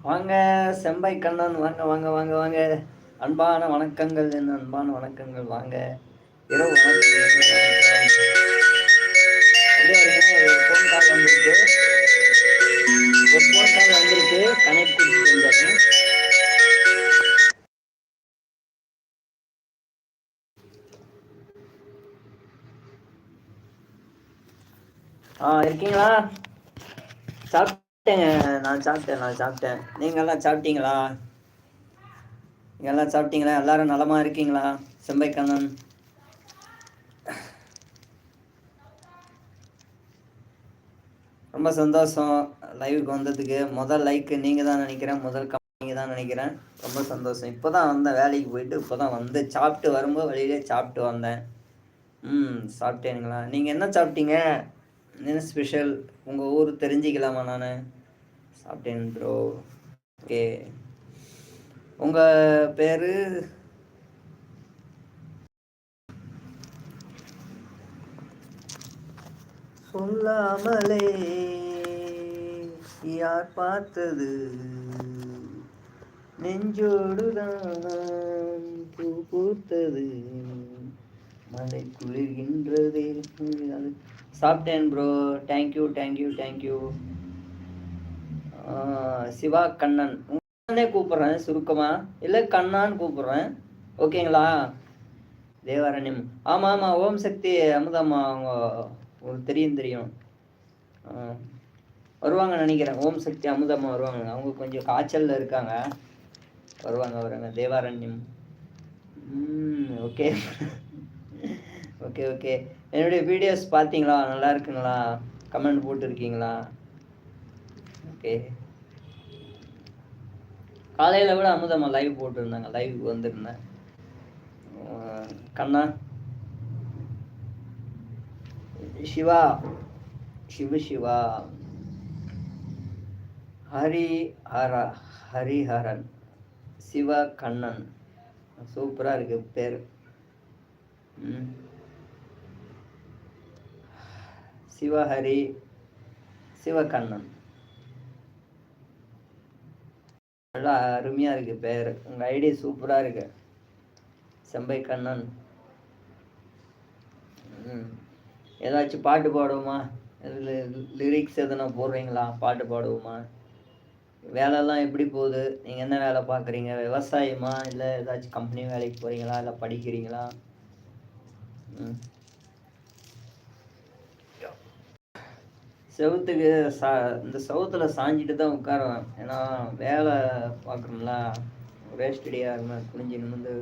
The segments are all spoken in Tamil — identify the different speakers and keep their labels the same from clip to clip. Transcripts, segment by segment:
Speaker 1: வாங்க செம்பை கண்ணன் வாங்க வாங்க வாங்க வாங்க. அன்பான வணக்கங்கள் என்ன அன்பான வணக்கங்கள் வாங்க. இரவு வணக்கம். ஃபோன் கால் வந்திருக்கு ஒரு ஃபோன் கால் வந்திருக்கு கனெக்ட் கொடுத்துருந்தாரு ஆ இருக்கீங்களா? சாப்பிட்டேங்க நான் சாப்பிட்டேன் நான் சாப்பிட்டேன். நீங்கள்லாம் சாப்பிட்டீங்களா? நீங்கள் எல்லாம் சாப்பிட்டீங்களா? எல்லாரும் நலமாக இருக்கீங்களா? செம்பைக்கண்ணன். ரொம்ப சந்தோஷம் லைவுக்கு வந்ததுக்கு. முதல் லைக்கு நீங்கள் தான் நினைக்கிறேன். முதல் கம் நீங்கள் தான் நினைக்கிறேன். ரொம்ப சந்தோஷம். இப்போ தான் வந்தேன் வேலைக்கு போயிட்டு இப்போ தான் வந்து சாப்பிட்டு வரும்போது வழியிலே சாப்பிட்டு வந்தேன். ம் சாப்பிட்டேனுங்களா? நீங்கள் என்ன சாப்பிட்டீங்க? என்ன ஸ்பெஷல் உங்கள் ஊர் தெரிஞ்சுக்கலாமா நான்? சாப்பிட்டேன் ப்ரோ ஓகே உங்கள் பேர்? சொல்லாமலே யார் பார்த்தது? நெஞ்சோடுதான் பூ பூத்தது. மழை குளிர்கின்றதே. அது சாப்பிட்டேன் bro thank you thank you thank you Siva Kannan. உடனே கூப்பிட்றேன் சுருக்கமாக இல்லை கண்ணான்னு கூப்பிட்றேன். ஓகேங்களா? தேவாரண்யம் ஆமாம் ஆமாம் ஓம் சக்தி அமுதம்மா அவங்க உங்களுக்கு தெரியும் தெரியும். ஆ, வருவாங்க நினைக்கிறேன். ஓம் சக்தி அமுதம்மா வருவாங்க. அவங்க கொஞ்சம் காய்ச்சலில் இருக்காங்க. வருவாங்க வருவாங்க. தேவாரண்யம் ஓகே. Okay okay. என்னுடைய வீடியோஸ் பார்த்தீங்களா நல்லா இருக்குங்களா? கமெண்ட் போட்டிருக்கீங்களா? ஓகே காலையில் கூட அமுதம்மா லைவ் போட்டிருந்தாங்க. லைவுக்கு வந்திருந்தேன். கண்ணா? சிவா. சிவ சிவா. ஹரி ஹர ஹரிஹரன். சிவ கண்ணன். சூப்பராக இருக்கு பேர். ம். சிவஹரி சிவகண்ணன். நல்லா அருமையாக இருக்கு பேர். உங்கள் ஐடி சூப்பராக இருக்கு. செம்பை கண்ணன் ம். ஏதாச்சும் பாட்டு பாடுவோமா? லிரிக்ஸ் எதனா போடுறீங்களா? பாட்டு பாடுவோமா? வேலைலாம் எப்படி போகுது? நீங்கள் என்ன வேலை பார்க்குறீங்க? விவசாயமா? இல்லை ஏதாச்சும் கம்பெனி வேலைக்கு போகிறீங்களா இல்லை படிக்கிறீங்களா? ம். செவுத்துக்கு சா இந்த செவுத்தில் சாஞ்சிட்டு தான் உட்காருவேன். ஏன்னா வேலை பார்க்குறோம்ல ஒரே ஸ்டடியாக இருக்கும் குனிஞ்சு நிமிந்து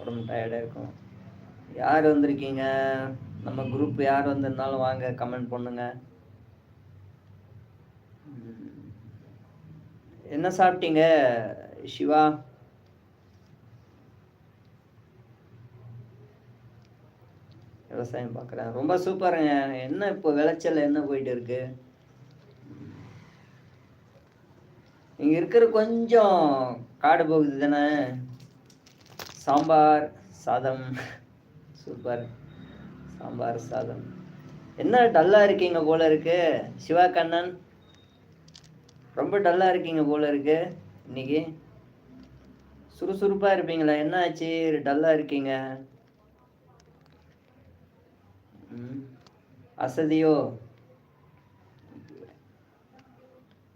Speaker 1: உடம்பு டயர்டாக இருக்கும். யார் வந்திருக்கீங்க? நம்ம குரூப் யார் வந்திருந்தாலும் வாங்க கமெண்ட் பண்ணுங்க. என்ன சாப்பிட்டீங்க சிவா? விவசாயம் பார்க்குறேன் ரொம்ப சூப்பருங்க என்ன இப்போ விளைச்சல் என்ன போயிட்டு இருக்கு? இங்கே இருக்கிற கொஞ்சம் காடு போகுது தானே? சாம்பார் சாதம். சூப்பர் சாம்பார் சாதம். என்ன டல்லாக இருக்கீங்க போல இருக்கு? சிவா கண்ணன் ரொம்ப டல்லாக இருக்கீங்க போல இருக்கு இன்னைக்கு. சுறுசுறுப்பாக இருப்பீங்களா? என்ன ஆச்சு? டல்லாக இருக்கீங்க ம். அசதியோ?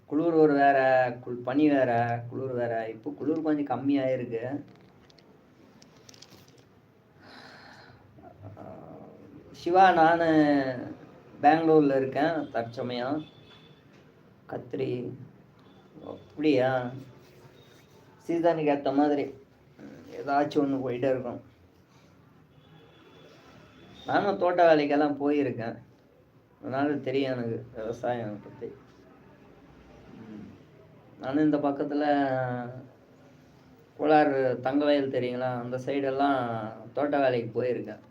Speaker 1: குளிர் ஒரு வேற குள் பனி வேற குளிர் வேற. இப்போ குளிர் கொஞ்சம் கம்மியாக இருக்கு சிவா நான் பெங்களூரில் இருக்கேன் தற்சமயம். கத்திரி. அப்படியா? சீசனுக்கு ஏற்ற மாதிரி ஏதாச்சும் ஒன்று போயிட்டே இருக்கும். நானும் தோட்ட வேலைக்கெல்லாம் போயிருக்கேன். அதனால தெரியும் எனக்கு விவசாயம் பற்றி நானும் இந்த பக்கத்தில் கோளாறு தங்க வயல் தெரியுங்களா? அந்த சைடெல்லாம் தோட்ட வேலைக்கு போயிருக்கேன்.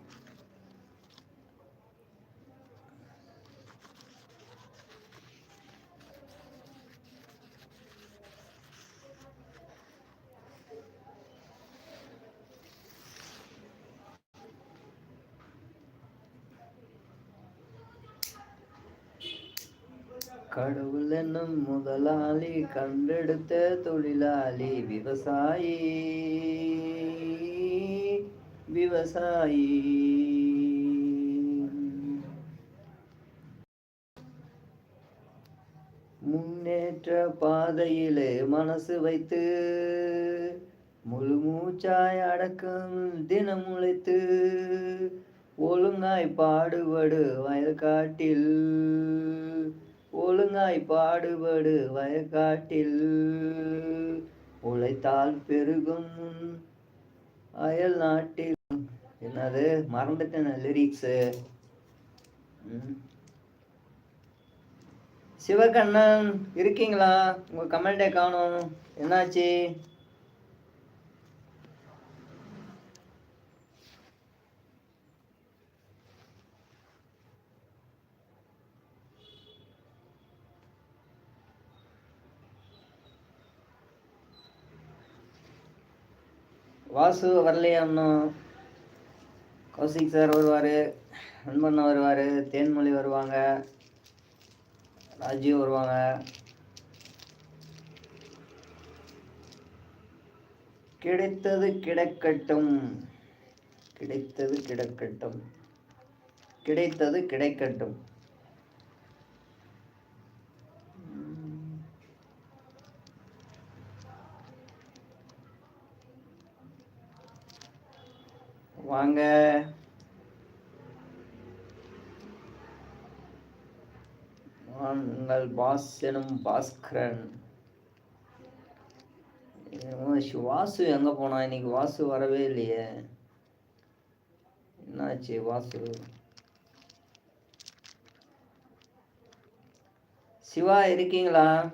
Speaker 1: கடவுள் என்னும் முதலாளி கண்டெடுத்த தொழிலாளி விவசாயி. விவசாயி. முன்னேற்ற பாதையிலே மனசு வைத்து முழு மூச்சாய் அடக்கம் தினம் உழைத்து ஒழுங்காய் பாடுபடு வயல்காட்டில். ஒழுங்காய் பாடுபடு வயக்காட்டில். உழைத்தால் பெருகும் அயல் நாட்டில். என்னது? மறந்துட்டேன் லிரிக்ஸு சிவகண்ணன் இருக்கீங்களா? உங்க கமெண்டே காணும். என்னாச்சு? வாசு வரலையா இன்னும் கௌசிக் சார் வருவார் அன்பண்ணா வருவார் தேன்மொழி வருவாங்க ராஜீவ் வருவாங்க. கிடைத்தது கிடைக்கட்டும். கிடைத்தது கிடக்கட்டும். கிடைத்தது கிடைக்கட்டும். வாங்க. உங்கள் பாஸ் எனும் பாஸ்கரன். வாசு எங்க போனா? இன்னைக்கு வாசு வரவே இல்லையே. என்னாச்சு வாசு? சிவா இருக்கீங்களா?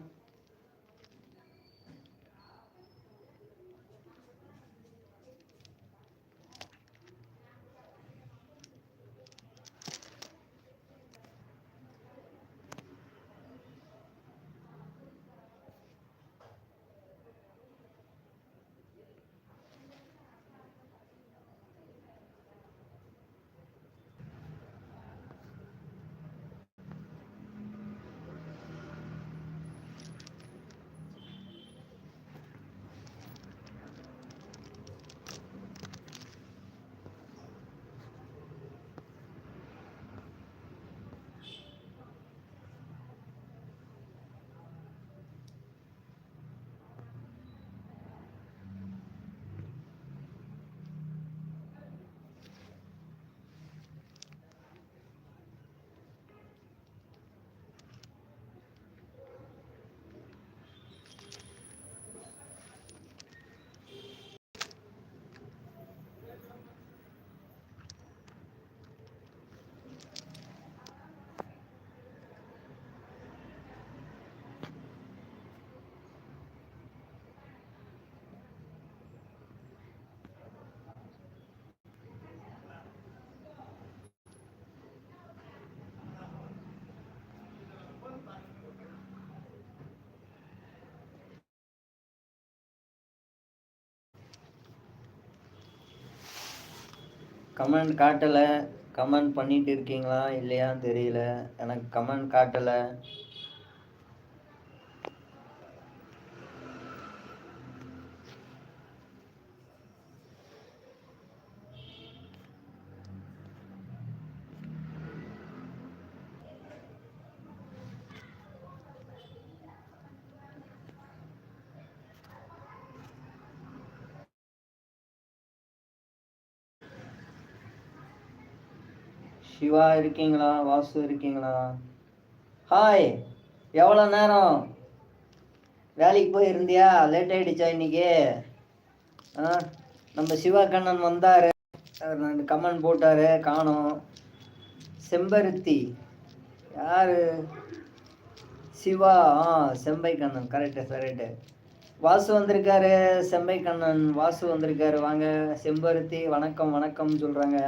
Speaker 1: கமெண்ட் காட்டலை. கமெண்ட் பண்ணிகிட்டு இருக்கீங்களா இல்லையான்னு தெரியல. எனக்கு கமெண்ட் காட்டலை. சிவா இருக்கீங்களா? வாசு இருக்கீங்களா? ஹாய் எவ்வளோ நேரம்? வேலைக்கு போயிருந்தியா? லேட் ஆகிடுச்சா இன்னைக்கு? ஆ நம்ம சிவா கண்ணன் வந்தார். கமெண்ட் போட்டார் காணோம். செம்பருத்தி. யார்? சிவா. ஆ செம்பை கண்ணன். கரெக்டு கரெக்டு வாசு வந்திருக்காரு செம்பை கண்ணன். வாசு வந்திருக்காரு. வாங்க செம்பருத்தி வணக்கம் வணக்கம் சொல்கிறாங்க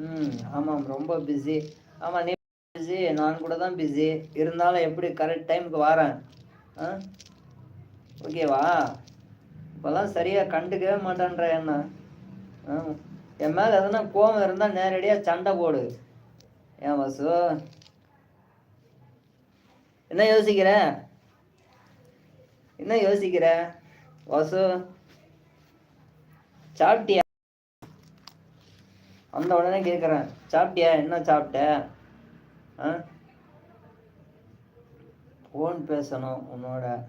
Speaker 1: ம் ஆமாம் ரொம்ப பிஸி ஆமாம் நீ பிஸி நான் கூட தான் பிஸி இருந்தாலும் எப்படி கரெக்ட் டைமுக்கு வரேன்? ஆ? ஓகேவா இப்போல்லாம் சரியாக கண்டுக்கவே மாட்டேன்ற என்ன? என் மேலே எதனா கோபம் இருந்தால் நேரடியாக சண்டை போடு. ஏன் வசு என்ன யோசிக்கிற? என்ன யோசிக்கிற? வாசு சாப்பிட்டியா? வந்த உடனே கேட்குறேன் சாப்பிட்டியா? என்ன சாப்பிட்ட? ஆ? ஃபோன் பேசணும் உன்னோட.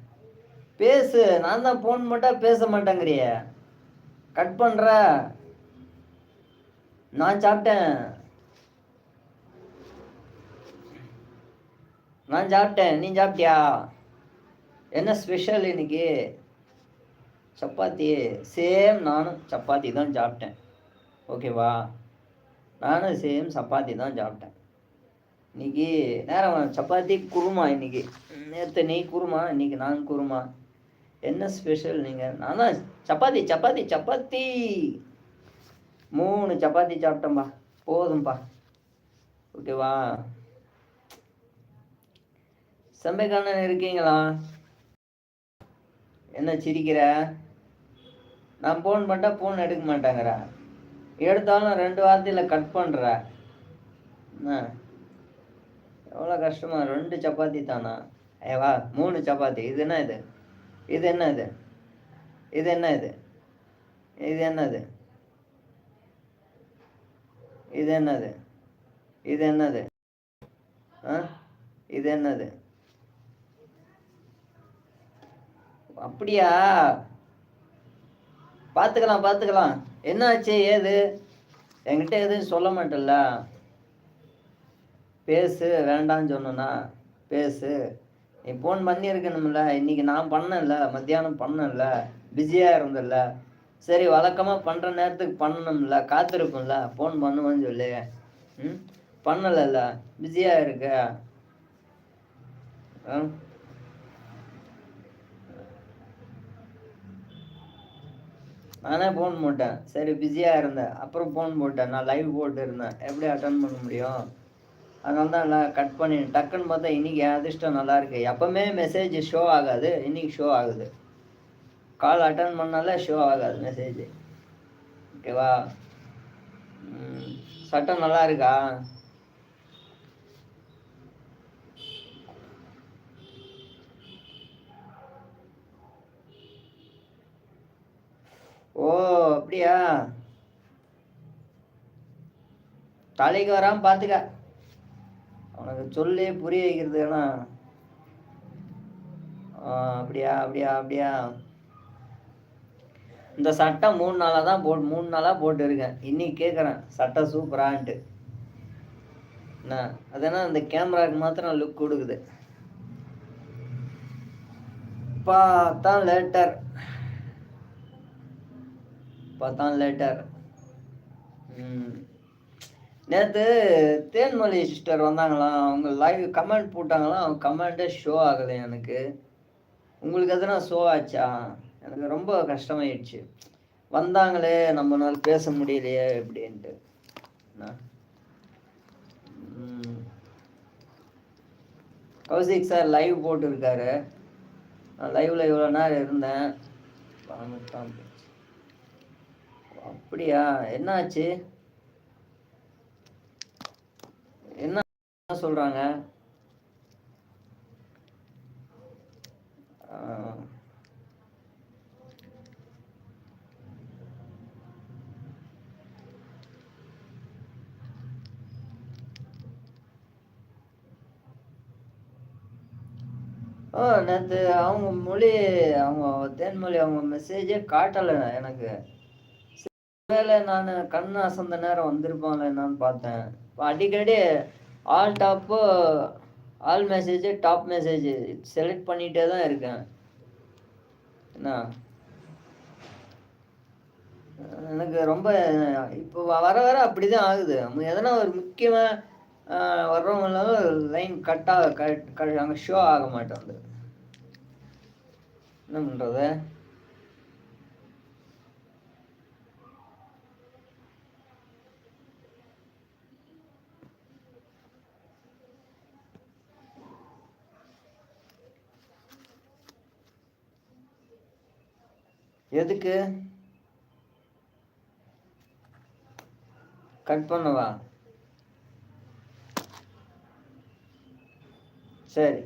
Speaker 1: பேசு நான் தான் ஃபோன் மட்டும் பேச மாட்டேங்கிறிய. கட் பண்ணுற நான் சாப்பிட்டேன். நான் சாப்பிட்டேன். நீ சாப்பிட்டியா? என்ன ஸ்பெஷல் இன்னைக்கு? சப்பாத்தி. சேம் நானும் சப்பாத்தி தான் சாப்பிட்டேன். ஓகேவா நானும் சேம் சப்பாத்தி தான் சாப்பிட்டேன். இன்னைக்கு நேரம் சப்பாத்தி குருமா இன்னைக்கு. நேற்று நீ குருமா இன்னைக்கு நான் குருமா. என்ன ஸ்பெஷல் நீங்கள் நான் தான் சப்பாத்தி சப்பாத்தி சப்பாத்தி. மூணு சப்பாத்தி சாப்பிட்டேன்பா. போதும்பா. ஓகேவா? செம்பைக்கானன் இருக்கீங்களா? என்ன சிரிக்கிற? நான் ஃபோன் பண்ணிட்டா ஃபோன் எடுக்க மாட்டேங்கிறேன் எடுத்தாலும் ரெண்டு வார்த்தையில் கட் பண்ணுற எவ்வளோ கஷ்டமா? ரெண்டு சப்பாத்தி தானா? ஏவா வா மூணு சப்பாத்தி. இது என்ன இது? இது என்ன இது? இது என்ன இது? இது என்னது இது? என்னது இது? என்னது ஆ? இது என்னது அப்படியா? பார்த்துக்கலாம் பார்த்துக்கலாம். என்னாச்சு ஏது? என்கிட்ட எதுவும் சொல்ல மாட்டல பேசு வேண்டாம்னு சொன்னா பேசு. நீ ஃபோன் பண்ணியிருக்கணும்ல. இன்னைக்கு நான் பண்ணல மத்தியானம் பண்ணல பிஸியாக இருந்தல சரி வழக்கமாக பண்ணுற நேரத்துக்கு பண்ணணும்ல காத்திருக்கும்ல ஃபோன் பண்ணுவேன்னு சொல்லி. ம்? பண்ணலைல்ல. பிஸியாக இருக்க. நானே ஃபோன் போட்டேன். சரி பிஸியாக இருந்தேன் அப்புறம் ஃபோன் போட்டேன். நான் லைவ் போட்டு இருந்தேன். எப்படி அட்டன் பண்ண முடியும்? அதனால தான் நல்லா கட் பண்ணி டக்குன்னு பார்த்தா இன்றைக்கி அதிர்ஷ்டம் நல்லா இருக்குது எப்போவுமே மெசேஜ் ஷோ ஆகாது. இன்றைக்கி ஷோ ஆகுது. கால் அட்டன் பண்ணாலே ஷோ ஆகாது மெசேஜ் ஓகேவா சட்டம் நல்லா இருக்கா? ஓ அப்படியா? தலைக்கு வராம பார்த்துக்க உனக்கு சொல்லி புரிய வைக்கிறது அப்படியா அப்படியா அப்படியா. இந்த சட்டை மூணு நாளாக தான் போட் மூணு நாளாக போட்டு இருக்கேன். இன்னைக்கு கேட்குறேன் சட்டை சூப்பரான்ட்டு. என்ன? அதனால் இந்த கேமராக்கு மாத்திரம் லுக் கொடுக்குது. பார்த்தா லேட்டர். பார்த்தான் லேட்டர் நேற்று தேன்மொழி சிஸ்டர் வந்தாங்களாம் அவங்க லைவ் கமெண்ட் போட்டாங்களாம் அவங்க கமெண்ட்டே ஷோ ஆகலை எனக்கு. உங்களுக்கு எதனா ஷோ ஆச்சா? எனக்கு ரொம்ப கஷ்டமாயிடுச்சு. வந்தாங்களே நம்மளால பேச முடியலையே அப்படின்ட்டு. என்ன? ம். கௌசிக் சார் லைவ் போட்டிருக்காரு. நான் லைவ்ல இவ்வளோ நேரம் இருந்தேன். பதினெட்டாம் தேதி. அப்படியா? என்னாச்சு? என்ன சொல்றாங்க? ஓ நேற்று அவங்க மொழி அவங்க தேன்மொழி அவங்க மெசேஜே காட்டலை எனக்கு. வேலை நான் கண் அசந்த நேரம் வந்திருப்பாங்களே என்னன்னு பார்த்தேன். இப்போ அடிக்கடி all top all message top message select பண்ணிகிட்டே தான் இருக்கேன். என்ன? எனக்கு ரொம்ப இப்போ வர வர அப்படி தான் ஆகுது எதனா ஒரு முக்கியமாக வர்றவங்களால லைன் கட்டாக கட் அங்கே ஷோ ஆக மாட்டேன் என்ன பண்ணுறது எதுக்கு? கட் பண்ணவா? சரி.